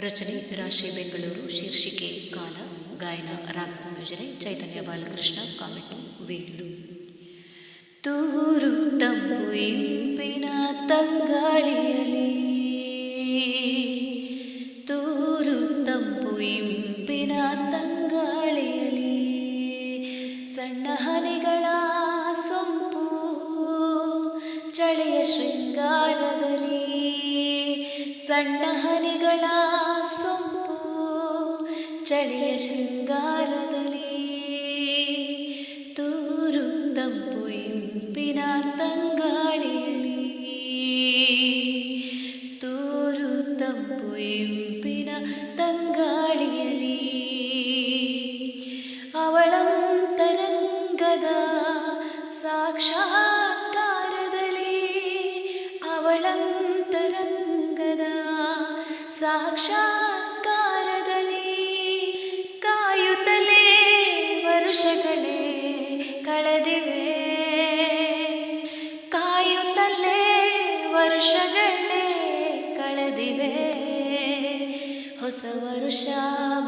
ರಚನೆ, ರಾಶಿ, ಬೆಂಗಳೂರು, ಶೀರ್ಷಿಕೆ ಕಾಲ ಗಾಯನ, ರಾಗ ಸಂಯೋಜನೆ, ಚೈತನ್ಯ ಬಾಲಕೃಷ್ಣ, ಕಾಮೆಂಟು ವೇಣೂರು ತೂರು ತಂಪು ಇಂಪಿನ ತಂಗಾಳಿಯಲಿ. ತೂರು ತಂಪು ಇಂಪಿನ ತಂಗಾಳಿಯಲಿ. ಸಣ್ಣ ಹನಿಗಳ ಸೊಂಪು, ಚಳಿಯ ಶೃಂಗಾರದಲ್ಲಿ ಸಣ್ಣ ಹನಿಗಳ ಸೊಂಪು ಚಳಿಯ ಶೃಂಗಾರದಲ್ಲಿ. ತೂರು ತಂಪು ಇಂಪಿನ ತಂಗಾಳಿಯಲಿ ತೂರು ತಂಪು ಇಂಪಿನ ತಂಗಾಳಿಯಲಿ ಅವಳಂತರಂಗದ ಸಾಕ್ಷಾತ್ಕಾರದಲ್ಲಿ ಸಾಕ್ಷಾತ್ಕಾರದಲ್ಲಿ ಕಾಯುತ್ತಲೇ ವರುಷಗಳೇ ಕಳೆದಿವೆ. ಕಾಯುತ್ತಲೇ ವರುಷಗಳೇ ಕಳೆದಿವೆ. ಹೊಸ ವರುಷ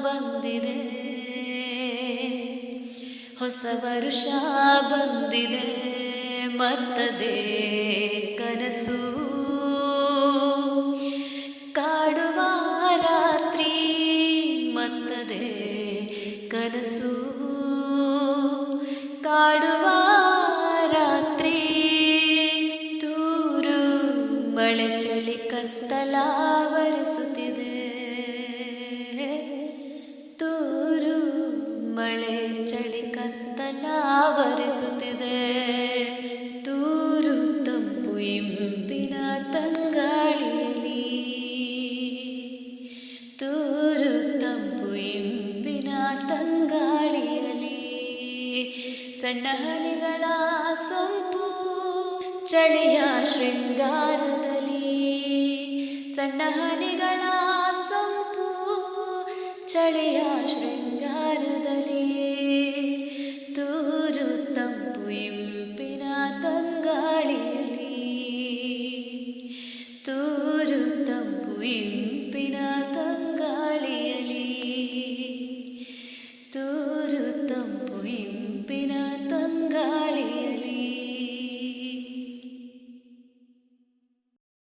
ಬಂದಿದೆ. ಹೊಸ ವರುಷ ಬಂದಿದೆ. ಮತ್ತದೇ ಕನಸು. ಮತ್ತದೇ ಕನಸು ಕಾಡುವ ರಾತ್ರಿ ತೂರು ಮಳೆ ಚಳಿ ಕಣ್ಣಹನಿಗಳ ಸೊಂಪು ಚಳಿಯ ಶೃಂಗಾರದಲ್ಲಿ. ಸಣ್ಣಹನಿಗಳ ಸೊಂಪು ಚಳಿಯ ಶೃಂಗಾರದಲ್ಲಿ. ತೂರು ತಂಪು ಇಂಪಿನ ತಂಗಾಳಿಯಲ್ಲಿ. ತೂರು ತಂಪು ಇಂಪಿನ